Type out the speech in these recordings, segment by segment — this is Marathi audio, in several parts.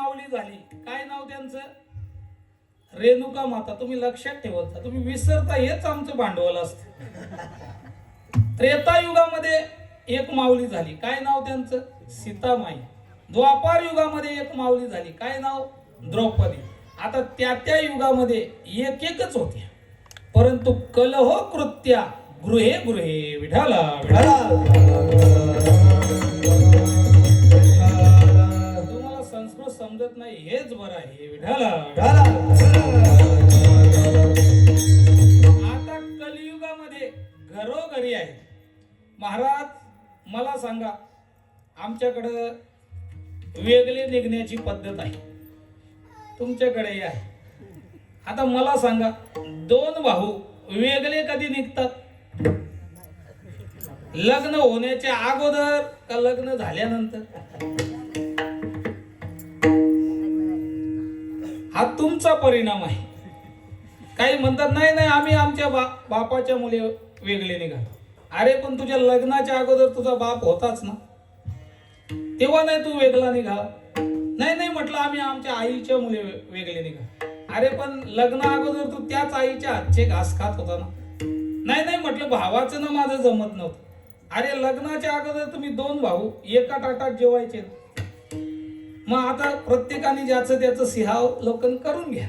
माऊली झाली. काय नाव त्यांचं? रेणुका माता. तुम्ही लक्षात ठेवत. तुम्ही विसरता हेच आमचं भांडवल असतं. त्रेतायुगामध्ये एक माऊली झाली. काय नाव त्यांचं? सीतामाई. द्वापार युगामध्ये एक माऊली झाली. काय नाव? द्रौपदी. आता त्या त्या युगामध्ये एक एकच होत्या. परंतु कलहो कृत्या गृहे गृहे विढाला विढाला समजत नाही. हेच बरं आहे. विढाला आता कलियुगामध्ये घरोघरी आहे. महाराज मला सांगा आमच्याकडं वेगळे निघण्याची पद्धत आहे. तुमच्याकडे आहे आता मला सांगा दोन भाऊ वेगळे कधी निघतात? लग्न होण्याच्या अगोदर का लग्न झाल्यानंतर? हा तुमचा परिणाम आहे. काही म्हणतात नाही नाही आम्ही आमच्या बा बापाच्या मुले वेगळे निघालो. अरे पण तुझ्या लग्नाच्या अगोदर तुझा बाप होताच ना. तेव्हा नाही तू वेगळा निघा नाही नाही म्हटलं आम्ही आमच्या आईच्या मुले वेगळे निघा अरे पण लग्ना अगोदर तू त्याच आईच्या हातचे घास खात होता ना. नाही नाही म्हटलं भावाचं ना माझं जमत नव्हतं. अरे लग्नाच्या अगोदर तुम्ही दोन भाऊ एका ताटात जेवायचे ना. मग आता प्रत्येकाने ज्याचं त्याचं सिंहावलोकन करून घ्या.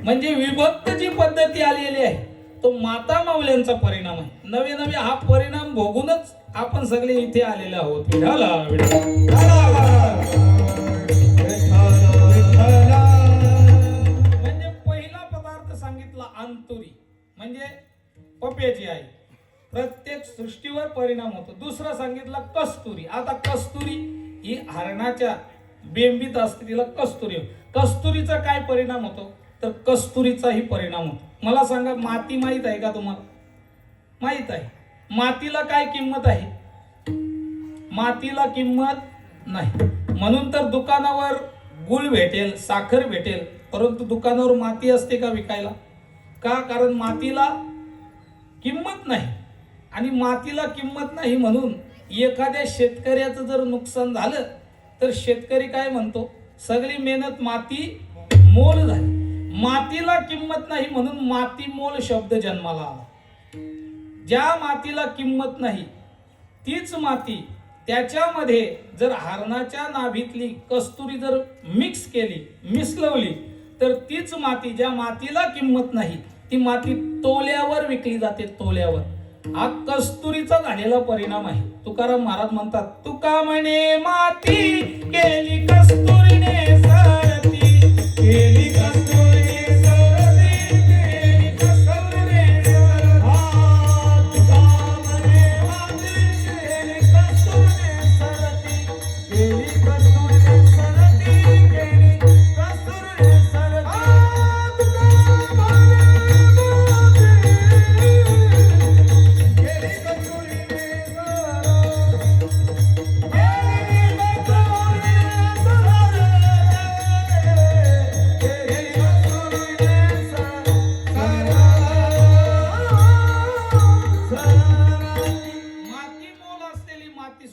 म्हणजे विभक्त जी पद्धती आलेली आहे तो माता मावल्यांचा परिणाम आहे. नवे नवे हा परिणाम भोगूनच आपण सगळे इथे आलेले आहोत. विठाला. म्हणजे पहिला पदार्थ सांगितला अंतुरी. म्हणजे पप्याची आई. प्रत्येक सृष्टीवर परिणाम होतो. दुसरा सांगितला कस्तुरी. आता कस्तुरी ही हरणाच्या बेंबीत असते तिला कस्तुरी. कस्तुरीचा काय परिणाम होतो? तर कस्तुरीचाही परिणाम होतो. मला सांगा माती माहीत आहे का तुम्हाला? माहीत आहे. मातीला काय किंमत आहे? मातीला किंमत नाही. म्हणून तर दुकानावर गुळ भेटेल साखर भेटेल परंतु दुकानावर माती असते का विकायला? का? कारण मातीला किंमत नाही. आणि मातीला किंमत नाही म्हणून एखाद्या शेतकऱ्याचं जर नुकसान झालं तर शेतकरी काय म्हणतो? सगळी मेहनत माती मोल झाली. मातीला किंमत नाही म्हणून माती मोल शब्द जन्माला आला. ज्या मातीला किंमत नाही तीच माती त्याच्यामध्ये जर हरणाच्या नाभीतली कस्तुरी जर मिक्स केली मिसलवली तर तीच माती ज्या मातीला किंमत नाही ती माती तोल्यावर विकली जाते तोल्यावर. हा कस्तुरीचा झालेला परिणाम आहे. तुकाराम महाराज म्हणतात तुका म्हणे माती केली कस्तुरीने सारती केली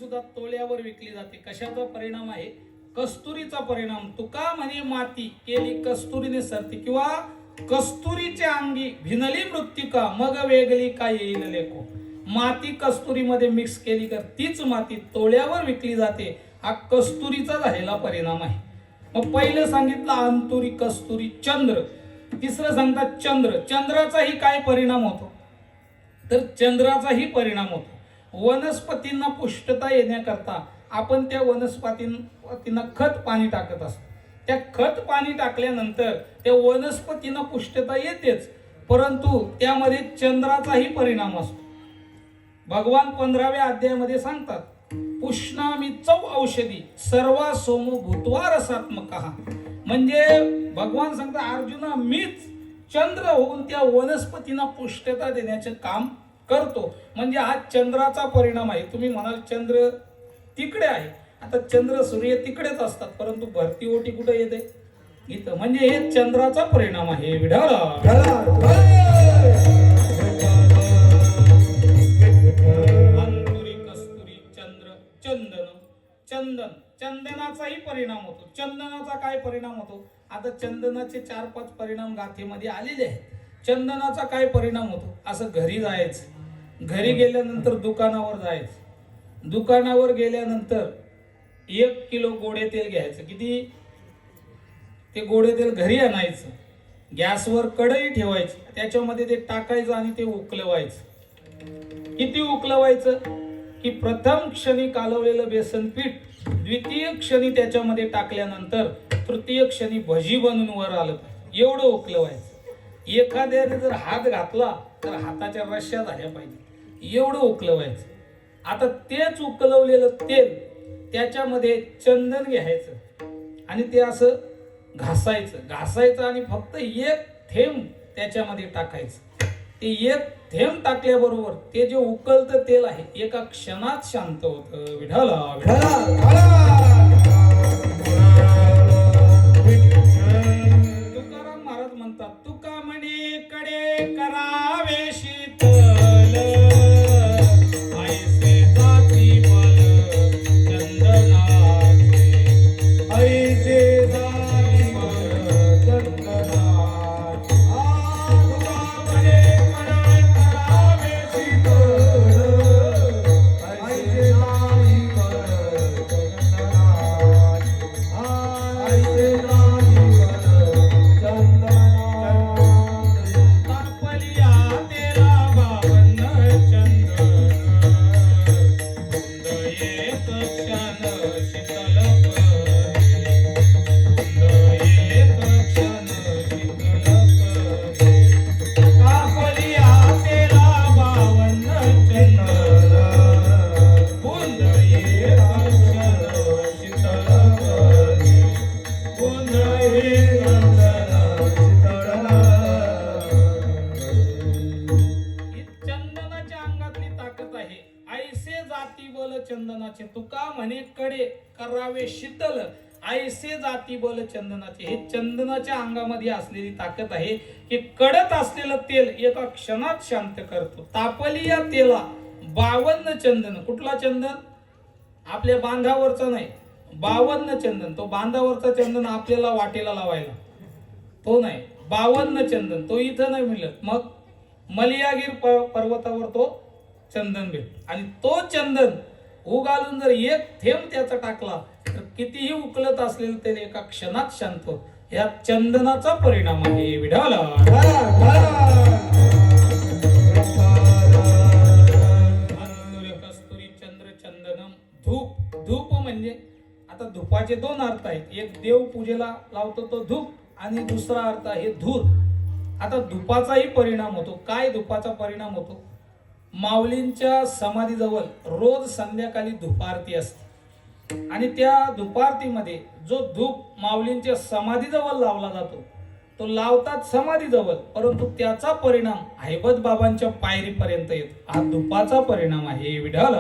सुद्धा तोल्यावर विकली जाते. कशाचा परिणाम आहे? कस्तुरीचा परिणाम. तुका म्हणे माती केली कस्तुरीने सरती. किंवा कस्तुरीच्या अंगी भिनली मृत्तिका मग वेगळी काय येईल लेखो? माती कस्तुरीमध्ये मिक्स केली तर तीच माती तोळ्यावर विकली जाते. हा कस्तुरीचा झालेला परिणाम आहे. मग पहिलं सांगितलं अंतुरी कस्तुरी चंद्र. तिसरं सांगतात चंद्र. चंद्राचाही काय परिणाम होतो? तर चंद्राचाही परिणाम होतो. वनस्पतींना पुष्टता येण्याकरता आपण त्या वनस्पतींना खत पाणी टाकत असतो. त्या खत पाणी टाकल्यानंतर त्या वनस्पतींना पुष्टता येतेच परंतु त्यामध्ये चंद्राचाही परिणाम असतो. भगवान पंधराव्या अध्यायामध्ये सांगतात पुष्णामी चौ औषधी सर्वा सोमो भूतवा रसात्मक. म्हणजे भगवान सांगतात अर्जुना मीच चंद्र होऊन त्या वनस्पतींना पुष्टता देण्याचे काम करतो. म्हणजे हा चंद्राचा परिणाम आहे. तुम्ही म्हणाल चंद्र तिकडे आहे. आता चंद्र सूर्य तिकडेच असतात. परंतु भरती ओटी कुठे येते? इथं. म्हणजे हे चंद्राचा परिणाम आहे. अंतुरी कस्तुरी चंद्र चंदन. चंदन. चंदनाचाही परिणाम होतो. चंदनाचा काय परिणाम होतो? आता चंदनाचे चार पाच परिणाम गाथेमध्ये आलेले आहेत. चंदनाचा काय परिणाम होतो? असं घरी जायचं. घरी गेल्यानंतर दुकानावर जायचं. दुकानावर गेल्यानंतर एक किलो गोडे तेल घ्यायचं. किती? ते गोडे तेल घरी आणायचं. गॅसवर कढई ठेवायची. त्याच्यामध्ये ते टाकायचं आणि ते उकलवायचं. किती उकलवायचं? की प्रथम क्षणी कालवलेलं बेसन पीठ द्वितीय क्षणी त्याच्यामध्ये टाकल्यानंतर तृतीय क्षणी भजी बनून वर आलं. एवढं उकलवायचं. एखाद्याने जर हात घातला तर हाताच्या रश्या झाल्या पाहिजे. एवढं उकलवायचं. आता तेच उकलवलेलं तेल त्याच्यामध्ये चंदन घ्यायचं. आणि ते असं घासायचं. घासायचं आणि फक्त एक थेंब त्याच्यामध्ये टाकायचं. ते एक थेंब टाकल्याबरोबर ते जे उकलतं तेल आहे एका क्षणात शांत होतं. विढाला विढाला तुकाराम महाराज म्हणतात వెంకరా चंदनाचे. हे चंदनाच्या अंगामध्ये असलेली ताकद आहे की कडत असलेलं तेल एका क्षणात शांत करतो. तापली या तेला बावन्न चंदन. कुठला चंदन? आपल्या बांधावरचा नाही. बावन्न चंदन. तो बांधावरचा चंदन आपल्याला वाटेला लावायला. तो नाही. बावन्न चंदन. तो इथं नाही मिळत मग मलियागीर पर्वतावर तो चंदन भेट आणि तो चंदन उगालून जर एक थेंब त्याचा टाकला तर कितीही उकलत असलेलं ते एका क्षणात शांत या चंदनाचा परिणाम आहे. विढाला कस्तुरी चंद्र चंदनम. धूप. धूप म्हणजे आता धुपाचे दोन अर्थ आहेत. एक देव पूजेला लावतो तो धूप आणि दुसरा अर्थ आहे धूर. आता धुपाचाही परिणाम होतो. काय धुपाचा परिणाम होतो? माऊलींच्या समाधीजवळ रोज संध्याकाळी धुपारती असते. आणि त्या धुपारतीमध्ये जो धूप माऊलींच्या समाधीजवळ लावला जातो तो लावतात समाधीजवळ परंतु त्याचा परिणाम हैबत बाबांच्या पायरीपर्यंत येतो. हा धुपाचा परिणाम आहे विढाल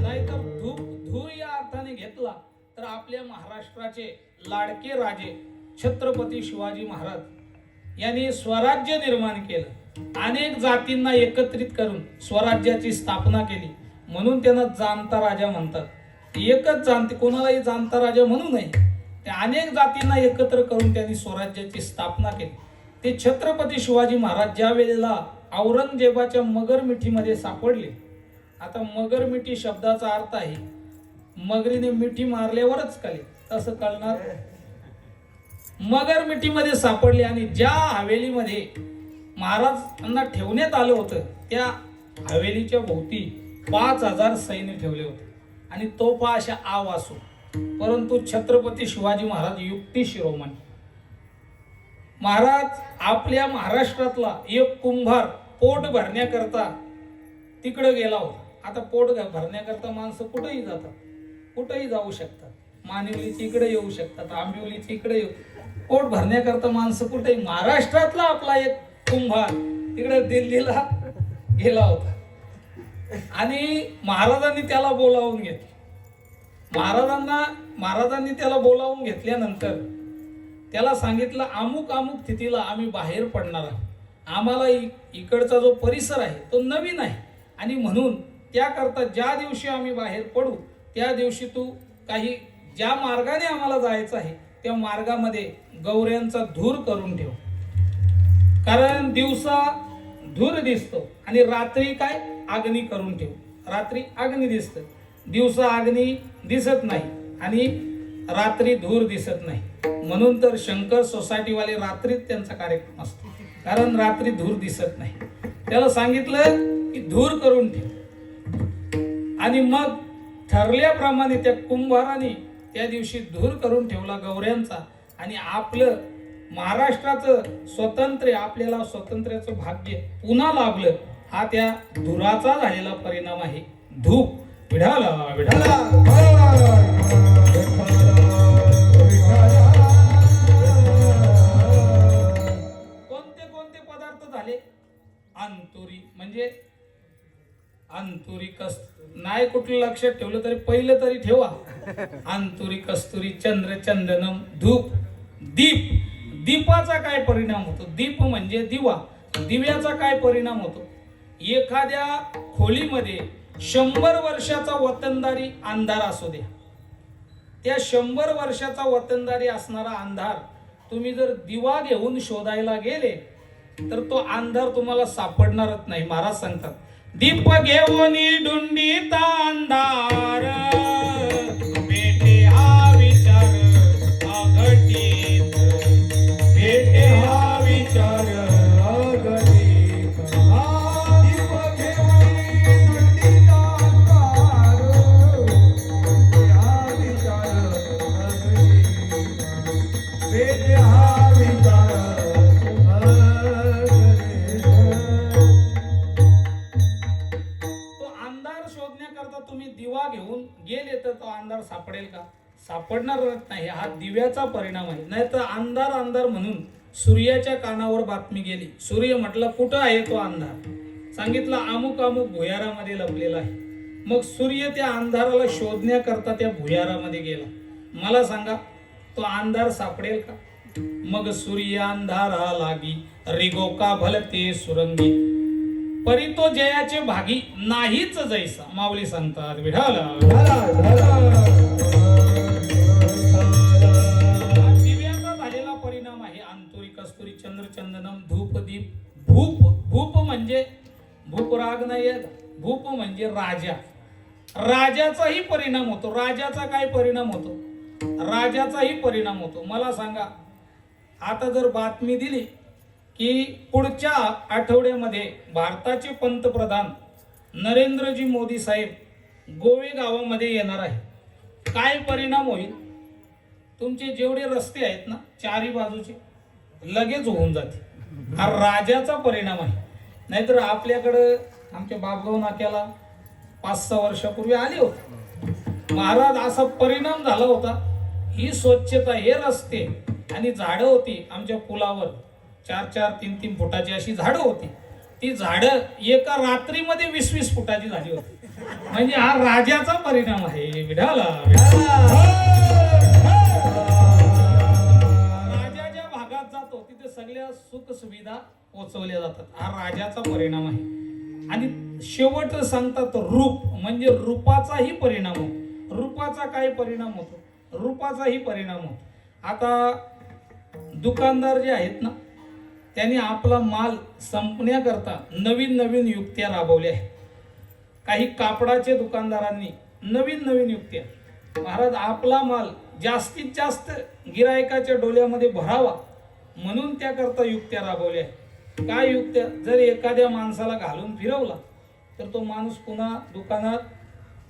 नाहीतर धूप धूर या अर्थाने घेतला तर आपल्या महाराष्ट्राचे लाडके राजे छत्रपती शिवाजी महाराज यांनी स्वराज्य निर्माण केलं. अनेक जातींना एकत्रित करून स्वराज्याची स्थापना केली. म्हणून त्यांना जाणता राजा म्हणतात. एकच जाणते कोणालाही जाणता राजा म्हणू नये. त्या अनेक जातींना एकत्र करून त्यांनी स्वराज्याची स्थापना केली. ते छत्रपती शिवाजी महाराज ज्या वेळेला औरंगजेबाच्या मगर मिठीमध्ये सापडले. आता मगर मिठी शब्दाचा अर्थ आहे मगरीने मिठी मारल्यावरच कळेल तसं कळणार? मगर मिठीमध्ये सापडले आणि ज्या हवेलीमध्ये महाराजांना ठेवण्यात आलं होतं. त्या हवेलीच्या भोवती पाच हजार सैन्य ठेवले होते. आणि तोफा अशा आव असो परंतु छत्रपती शिवाजी महाराज युक्ती शिरोमणी. महाराज आपल्या महाराष्ट्रातला एक कुंभार पोट भरण्याकरता तिकडं गेला होता. आता पोट भरण्याकरता माणसं कुठंही जातात. कुठंही जाऊ शकतात. मानिवलीची इकडे येऊ शकतात आंबिवलीची इकडे येऊ. पोट भरण्याकरता माणसं कुठेही महाराष्ट्रातला आपला एक कुंभार तिकडे दिल्लीला गेला होता. आणि महाराजांनी त्याला बोलावून घेतलं. महाराजांना महाराजांनी त्याला बोलावून घेतल्यानंतर त्याला सांगितलं अमुक अमुक स्थितीला आम्ही बाहेर पडणार आहोत. आम्हाला इकडचा जो परिसर आहे तो नवीन आहे. आणि म्हणून त्याकरता ज्या दिवशी आम्ही बाहेर पडू त्या दिवशी तू काही ज्या मार्गाने आम्हाला जायचं आहे त्या मार्गामध्ये गौऱ्यांचा धूर करून ठेव. कारण दिवसा धूर दिसतो आणि रात्री काय? अग्नी करून ठेव. रात्री अग्नी दिसत. दिवसा अग्नी दिसत नाही आणि रात्री धूर दिसत नाही. म्हणून तर शंकर सोसायटीवाले रात्रीत त्यांचा कार्यक्रम असतो. कारण रात्री धूर दिसत नाही. त्याला सांगितलं की धूर करून ठेव. आणि मग ठरल्याप्रमाणे त्या कुंभाराने त्या दिवशी धूर करून ठेवला गौऱ्यांचा आणि आपलं महाराष्ट्राचं स्वतंत्र आपल्याला स्वातंत्र्याचं भाग्य पुन्हा लाभलं हा त्या धुराचा झालेला परिणाम आहे. धूप. विढाला विढाला कोणते कोणते पदार्थ झाले? अंतुरी. म्हणजे अंतुरी कस नाही कुठलं लक्षात ठेवलं तरी पहिलं तरी ठेवा. अंतुरी कस्तुरी चंद्र चंदनम धूप. दीप. दीपाचा काय परिणाम होतो? दीप म्हणजे दिवा. दिव्याचा काय परिणाम होतो? एखाद्या खोलीमध्ये शंभर वर्षाचा वतनदारी अंधार असू द्या. त्या शंभर वर्षाचा वतनदारी असणारा अंधार तुम्ही जर दिवा घेऊन शोधायला गेले तर तो अंधार तुम्हाला सापडणारच नाही. महाराज सांगतात दीप घेऊन डुंडीता अंधार. दिवा घेऊन गेले तर तो अंधार सापडेल का? सापडणार नाही. हा दिव्याचा परिणाम आहे. नाही तर अंधार अंधार म्हणून सूर्याच्या कानावर बातमी गेली. सूर्य म्हटलं कुठं आहे तो अंधार? सांगितलं अमुक अमुक भुयारामध्ये लपलेला आहे. मग सूर्य त्या अंधाराला शोधण्याकरता त्या भुयारामध्ये गेला. मला सांगा तो अंधार सापडेल का? मग सूर्य अंधारा लागी रिगोका भलते सुरंगी? परी तो जयाचे भागी नाहीच जैसा. माऊली सांगतात दिव्याचा झालेला परिणाम आहे अंतुरी कस्तुरी चंद्र चंदनम धूप दीप. भूप भूप म्हणजे भूपराग नाही भूप म्हणजे राजा. राजाचाही परिणाम होतो. राजाचा काय परिणाम होतो? राजाचाही परिणाम होतो. मला सांगा आता जर बातमी दिली की पुढच्या आठवड्यामध्ये भारताचे पंतप्रधान नरेंद्रजी मोदी साहेब गोवे गावामध्ये येणार आहे काय परिणाम होईल? तुमचे जेवढे रस्ते आहेत ना चारी बाजूचे लगेच होऊन जाते हा राजाचा परिणाम आहे. नाहीतर आपल्याकडं आमच्या बाबगाव नाक्याला पाच सहा वर्षापूर्वी आले होते. महाराज असा परिणाम झाला होता. ही स्वच्छता हे रस्ते आणि झाडं होती आमच्या पुलावर. चार चार तीन तीन फुटाची अशी झाडं होती. ती झाडं एका रात्रीमध्ये वीस वीस फुटाची झाली होती. म्हणजे हा राजाचा परिणाम आहे. विढाला राजा ज्या भागात जातो तिथे सगळ्या सुख सुविधा पोचवल्या जातात. हा राजाचा परिणाम आहे. आणि शेवट सांगतात रूप. म्हणजे रूपाचाही परिणाम होतो. रूपाचा काय परिणाम होतो? रूपाचाही परिणाम होतो. आता दुकानदार जे आहेत ना त्यांनी आपला माल संपण्याकरता नवीन नवीन युक्त्या राबवल्या आहेत. काही कापडाचे दुकानदारांनी नवीन नवीन युक्त्या. महाराज आपला माल जास्तीत जास्त गिरायकाच्या डोल्यामध्ये भरावा म्हणून त्याकरता युक्त्या राबवल्या आहेत. काय युक्त्या? जर एखाद्या माणसाला घालून फिरवला तर तो माणूस पुन्हा दुकानात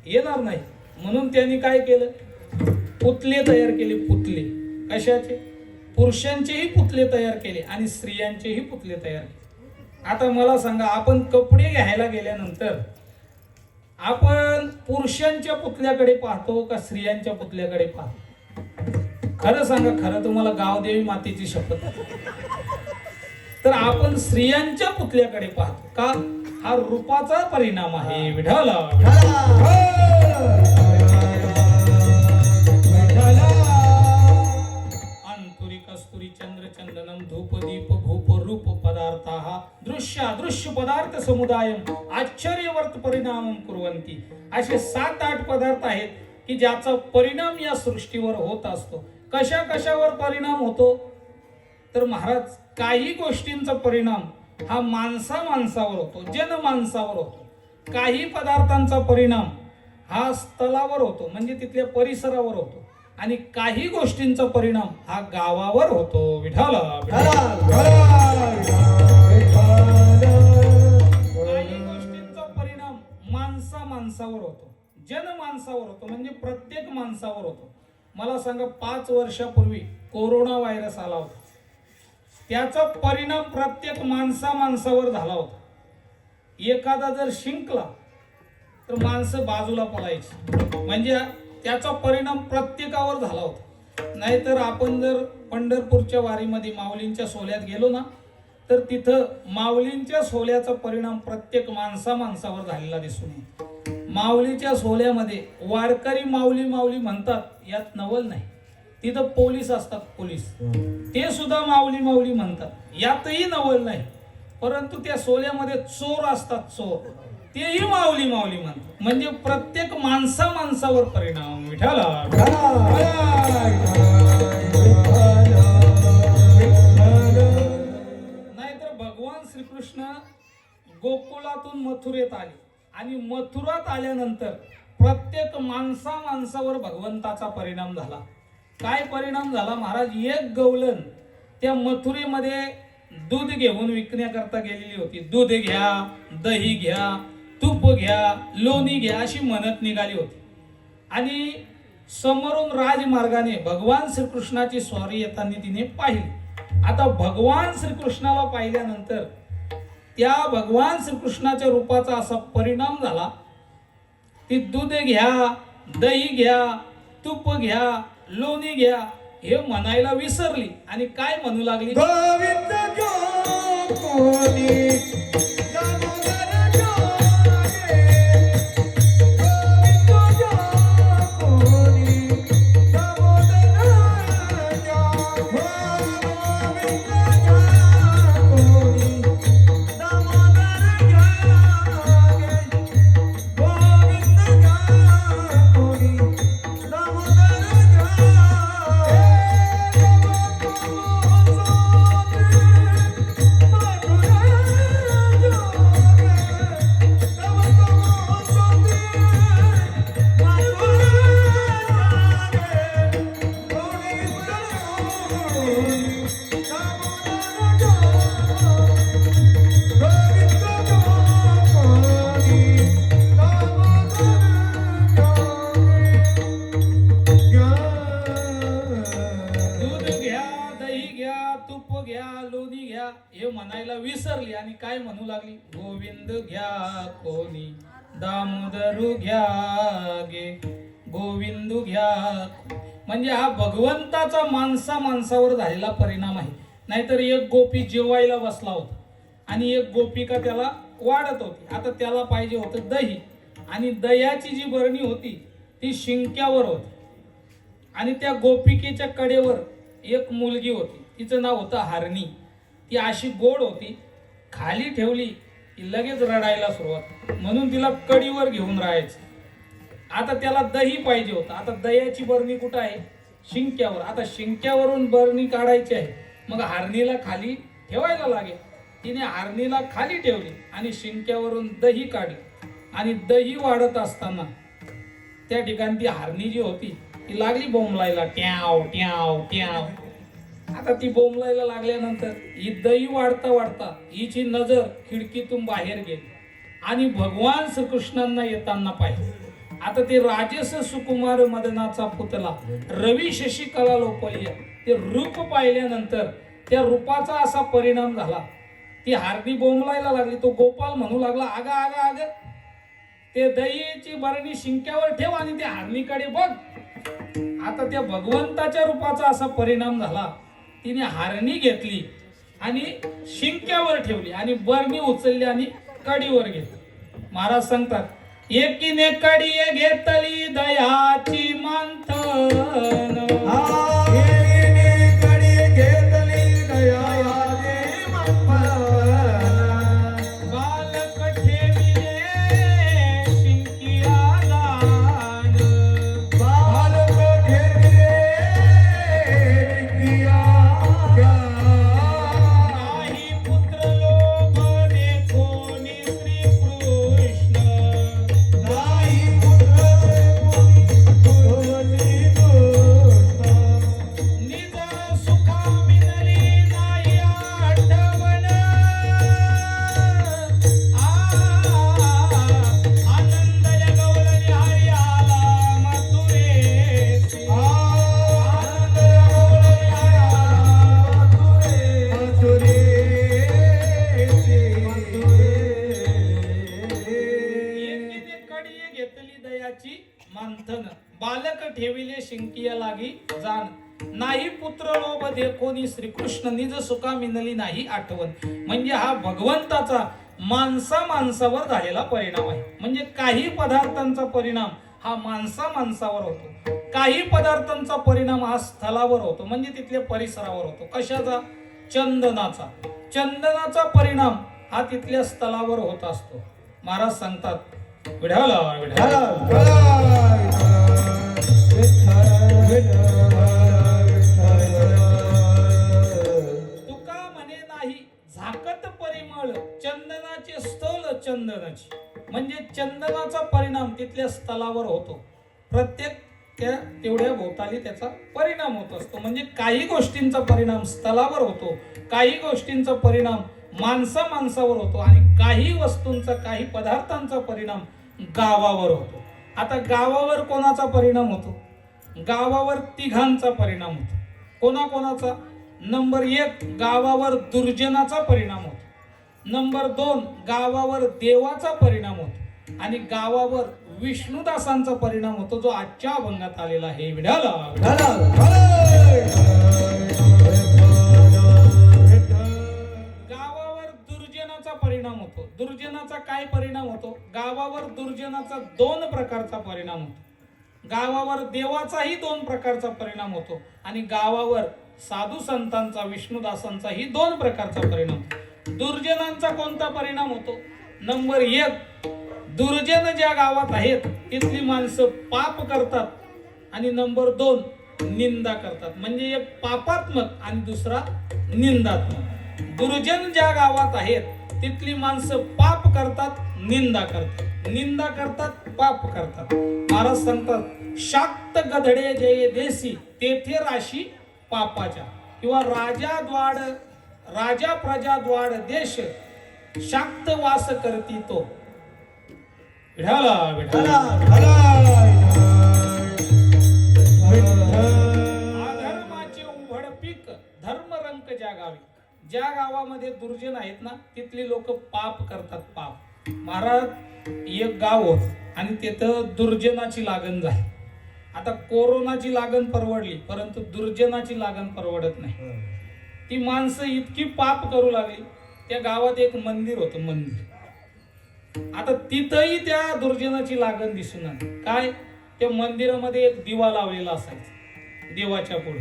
येणार नाही. म्हणून त्यांनी काय केलं? पुतले तयार केले पुतले. कशाचे? पुरुषांचेही पुतले तयार केले आणि स्त्रियांचेही पुतले तयार केले. आता मला सांगा आपण कपडे घ्यायला गेल्यानंतर आपण पुरुषांच्या पुतल्याकडे पाहतो का स्त्रियांच्या पुतल्याकडे पाहतो? खरं सांगा खरं तुम्हाला गावदेवी मातेची शपथ तर आपण स्त्रियांच्या पुतल्याकडे पाहतो का? हा रूपाचा परिणाम आहे. विढाला अंतुरी धूप दीप भूप रूप पदार्थ दृश्य अदृश्य पदार्थ समुदाय आश्चर्यवर्त परिणाम कुरवंती असे सात आठ पदार्थ आहेत की ज्याचा परिणाम या सृष्टीवर होत असतो. कशा कशावर परिणाम होतो? तर महाराज काही गोष्टींचा परिणाम हा माणसा माणसावर होतो जनमानसावर होतो. काही पदार्थांचा परिणाम हा स्थलावर होतो म्हणजे तिथल्या परिसरावर होतो. आणि काही गोष्टींचा परिणाम हा गावावर होतो. विठाला काही गोष्टींचा परिणाम माणसा माणसावर होतो. जनमानसावर होतो म्हणजे प्रत्येक माणसावर होतो. मला सांगा पाच वर्षापूर्वी कोरोना व्हायरस आला होता. त्याचा परिणाम प्रत्येक माणसा माणसावर झाला होता. एखादा जर शिंकला तर माणसं बाजूला पळायची म्हणजे त्याचा परिणाम प्रत्येकावर झाला होता. नाहीतर आपण जर पंढरपूरच्या वारीमध्ये माऊलींच्या सोल्यात गेलो ना तर तिथं माऊलींच्या सोल्याचा परिणाम प्रत्येक माणसा माणसावर झालेला दिसून येईल. माऊलीच्या सोल्यामध्ये वारकरी माऊली माऊली म्हणतात यात नवल नाही. तिथं पोलीस असतात पोलीस. ते सुद्धा माऊली माऊली म्हणतात यातही नवल नाही. परंतु त्या सोल्यामध्ये चोर असतात चोर. तेही माऊली माऊली म्हण. म्हणजे प्रत्येक माणसा माणसावर परिणाम नाहीतर भगवान श्रीकृष्ण गोकुळातून मथुरेत आले. आणि मथुरात आल्यानंतर प्रत्येक माणसा माणसावर भगवंताचा परिणाम झाला. काय परिणाम झाला? महाराज एक गवलन त्या मथुरेमध्ये दूध घेऊन विकण्याकरता गेलेली होती. दूध घ्या दही घ्या तूप घ्या लोणी घ्या अशी म्हणत निघाली होती. आणि समोरून राजमार्गाने भगवान श्रीकृष्णाची स्वारी येताना तिने पाहिली. आता भगवान श्रीकृष्णाला पाहिल्यानंतर त्या भगवान श्रीकृष्णाच्या रूपाचा असा परिणाम झाला. ती दूध घ्या दही घ्या तूप घ्या लोणी घ्या हे म्हणायला विसरली. आणि काय म्हणू लागली? भगवंताचा माणसा माणसावर झालेला परिणाम आहे. नाहीतर एक गोपी जेवायला बसला होता. आणि एक गोपिका त्याला वाढत होती. आता त्याला पाहिजे होतं दही. आणि दह्याची जी बरणी होती ती शिंक्यावर होती. आणि त्या गोपिकेच्या कडेवर एक मुलगी होती. तिचं नाव होतं हारणी. ती अशी गोड होती खाली ठेवली की लगेच रडायला सुरुवात म्हणून तिला कडीवर घेऊन राहायचं. आता त्याला दही पाहिजे होतं. आता दह्याची बरणी कुठं आहे? शिंक्यावर. आता शिंक्यावरून बरणी काढायची आहे. मग हारणीला खाली ठेवायला लागेल. तिने हारणीला खाली ठेवली आणि शिंक्यावरून दही काढली. आणि दही वाढत असताना त्या ठिकाणी ती हारणी जी होती ती लागली बोंबलायला. ट्याव ट्याव ट्याव. आता ती बोंबलायला लागल्यानंतर ही दही वाढता वाढता हिची नजर खिडकीतून बाहेर गेली. आणि भगवान श्रीकृष्णांना येताना पाहिजे आता ते राजेश सुकुमार मदनाचा पुतला. रवी शशिकला लोपल्य ते रूप पाहिल्यानंतर त्या रूपाचा असा परिणाम झाला. ती हारणी बोंबलायला लागली. तो गोपाल म्हणू लागला आगा आगा आग. ते दहीची बरणी शिंक्यावर ठेव आणि त्या हारणीकडे बघ. आता त्या भगवंताच्या रूपाचा असा परिणाम झाला. तिने हारणी घेतली आणि शिंक्यावर ठेवली आणि बरणी उचलली आणि कडीवर घेतली. महाराज सांगतात एकीने कडी घेतली दयाची मंथन नाही आठवण म्हणजे हा भगवंताचा माणसा माणसावर झालेला परिणाम आहे. म्हणजे काही पदार्थांचा परिणाम हा माणसा माणसावर होतो. काही पदार्थांचा परिणाम हा स्थलावर होतो. म्हणजे तिथल्या परिसरावर होतो. कशाचा? चंदनाचा. चंदनाचा परिणाम हा तिथल्या स्थलावर होत असतो. महाराज सांगतात विढाला विढाला चंदनाची. म्हणजे चंदनाचा परिणाम तिथल्या स्थलावर होतो. प्रत्येक त्या तेवढ्या भोवताली त्याचा परिणाम होत असतो. म्हणजे काही गोष्टींचा परिणाम स्थलावर होतो काही गोष्टींचा परिणाम माणसा माणसावर होतो आणि काही वस्तूंचा काही पदार्थांचा परिणाम गावावर होतो. आता गावावर कोणाचा परिणाम होतो? गावावर तिघांचा परिणाम होतो. कोणाकोणाचा? नंबर एक गावावर दुर्जनाचा परिणाम होतो. नंबर दोन गावावर देवाचा परिणाम होतो. आणि गावावर विष्णुदासांचा परिणाम होतो जो आजच्या अभंगात आलेला आहे. विढाला गावावर दुर्जनाचा परिणाम होतो. दुर्जनाचा काय परिणाम होतो? गावावर दुर्जनाचा दोन प्रकारचा परिणाम होतो. गावावर देवाचाही दोन प्रकारचा परिणाम होतो. आणि गावावर साधू संतांचा विष्णुदासांचाही दोन प्रकारचा परिणाम होतो. दुर्जनांचा कोणता परिणाम होतो? नंबर एक दुर्जन ज्या गावात आहेत तिथली माणसं पाप करतात. आणि नंबर दोन निंदा करतात. म्हणजे एक पापात्मक आणि दुसरा निंदात्मक. दुर्जन ज्या गावात आहेत तिथली माणसं पाप करतात निंदा करतात. निंदा करतात पाप करतात. महाराज सांगतात शाक्त गधडे जय देसी तेथे राशी पापाच्या. किंवा राजा द्वाड राजा प्रजा द्वाड देश शाक्त वास करती तो. विढाला विढाला अधर्माचे उघड पीक धर्मरंक ज्या गावी ज्या गावामध्ये दुर्जन आहेत ना तिथली लोक पाप करतात पाप. महाराज एक गाव होत आणि तिथं दुर्जनाची लागण झाली. आता कोरोनाची लागण परवडली परंतु दुर्जनाची लागण परवडत नाही. ती माणसं इतकी पाप करू लागली. त्या गावात एक मंदिर होतं मंदिर. आता तिथंही त्या दुर्जनाची लागण दिसून आली. काय? त्या मंदिरामध्ये एक दिवा लावलेला असायचा देवाच्या पुढे.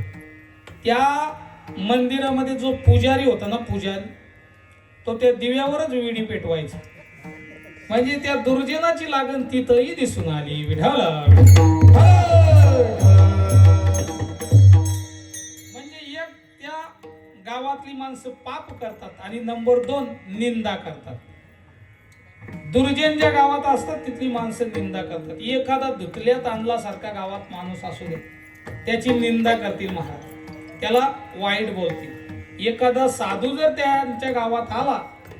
त्या मंदिरामध्ये जो पुजारी होता ना पुजारी तो त्या दिव्यावरच विडी पेटवायचा. म्हणजे त्या दुर्जनाची लागण तिथंही दिसून आली. विढाला गावातली माणसं पाप करतात आणि नंबर दोन निंदा करतात. दुर्जन ज्या गावात असतात तिथली माणसं निंदा करतात. एखादा धुतल्यात आणलासारखा गावात माणूस असू दे. त्याची निंदा करतील महाराज. त्याला वाईट बोलतील. एखादा साधू जर त्यांच्या गावात आला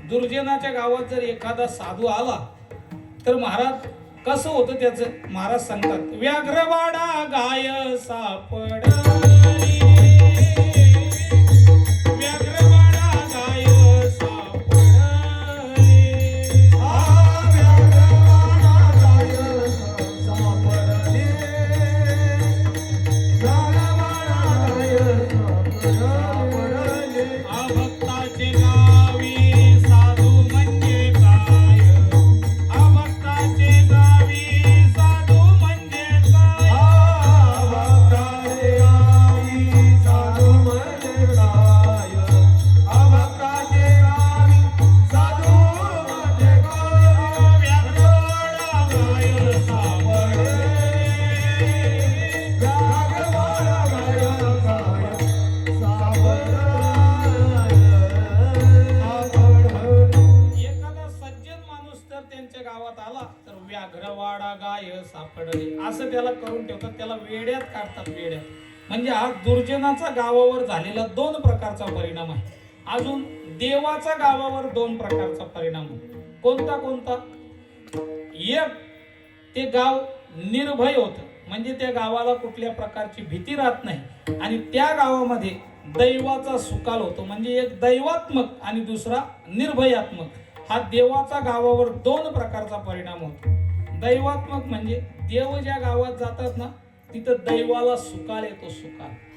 दुर्जनाच्या गावात जर एखादा साधू आला तर महाराज कसं होतं त्याचं? महाराज सांगतात व्याघ्रवाडा गाय सापड. झालेला दोन प्रकारचा परिणाम आहे. अजून देवाचा गावावर दोन प्रकारचा परिणाम कोणता कोणता? एक ते गाव निर्भय होतं. म्हणजे त्या गावाला कुठल्या प्रकारची भीती राहत नाही. आणि त्या गावामध्ये दैवाचा सुकाल होतो. म्हणजे एक दैवात्मक आणि दुसरा निर्भयात्मक. हा देवाचा गावावर दोन प्रकारचा परिणाम होतो. दैवात्मक म्हणजे देव ज्या गावात जातात ना तिथं दैवाला सुकाल येतो सुकाल.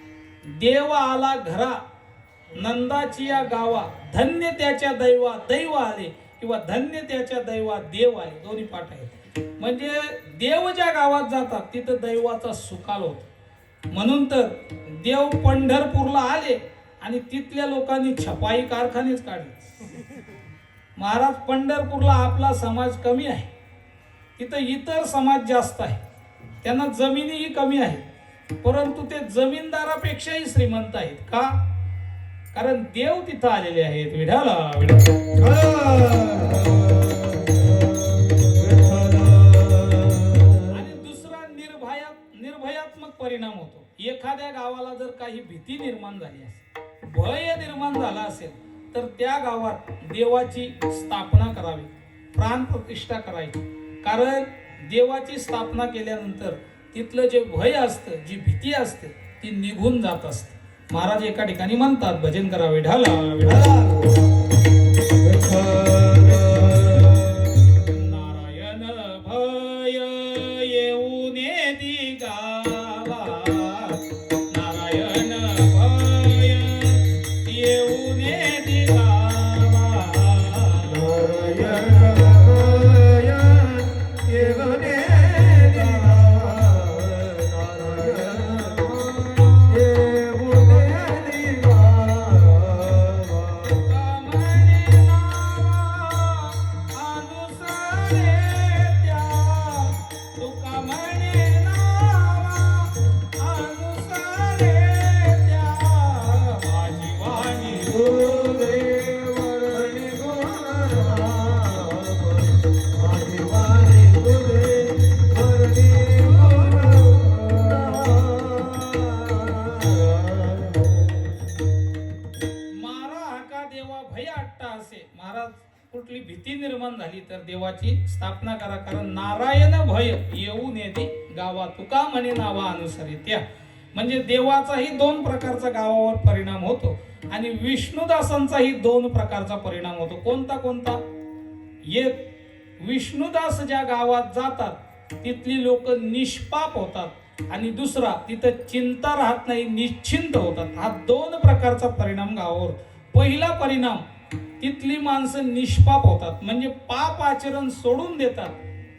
देव आला घरा. नंदाची या गावा. धन्य त्याच्या दैवा दैव आले. किंवा धन्य त्याच्या दैवा देव आले. दोन्ही पाठ आहेत. म्हणजे देव ज्या गावात जातात तिथं दैवाचा सुकाल होतो. म्हणून तर देव पंढरपूरला आले आणि तिथल्या लोकांनी छपाई कारखानेच काढले. महाराज पंढरपूरला आपला समाज कमी आहे. तिथं इतर समाज जास्त आहे. त्यांना जमिनीही कमी आहेत. परंतु ते जमीनदारापेक्षाही श्रीमंत आहेत. का? कारण देव तिथं आलेले आहेत. विढाला आणि दुसरा निर्भया निर्भयात्मक परिणाम होतो. एखाद्या गावाला जर काही भीती निर्माण झाली असेल भय निर्माण झाला असेल तर त्या गावात देवाची स्थापना करावी प्राण प्रतिष्ठा करायची कारण देवाची स्थापना केल्यानंतर तिथलं जे भय असतं जी भीती असते ती निघून जात असते. महाराज एका ठिकाणी म्हणतात भजन करावे ढाला विढाला देवाची स्थापना करा. कारण नारायण भय येऊन येते गावा तुका म्हणे नावा अनुसरित्या म्हणजे देवाचाही दोन प्रकारचा गावावर परिणाम होतो. आणि विष्णुदासांचाही दोन प्रकारचा परिणाम होतो. कोणता कोणता? एक विष्णुदास ज्या गावात जातात तिथली लोक निष्पाप होतात. आणि दुसरा तिथं चिंता राहत नाही निश्चिंत होतात. हा दोन प्रकारचा परिणाम गावावर. पहिला परिणाम तिथली माणसं निष्पाप होतात. म्हणजे पाप आचरण सोडून देतात.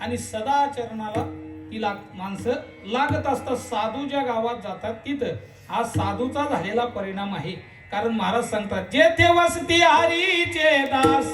आणि सदाचरणाला ती लाग माणसं लागत असतात. साधू ज्या गावात जातात तिथं. हा साधूचा झालेला परिणाम आहे. कारण महाराज सांगतात जेथे वसती हरीचे दास.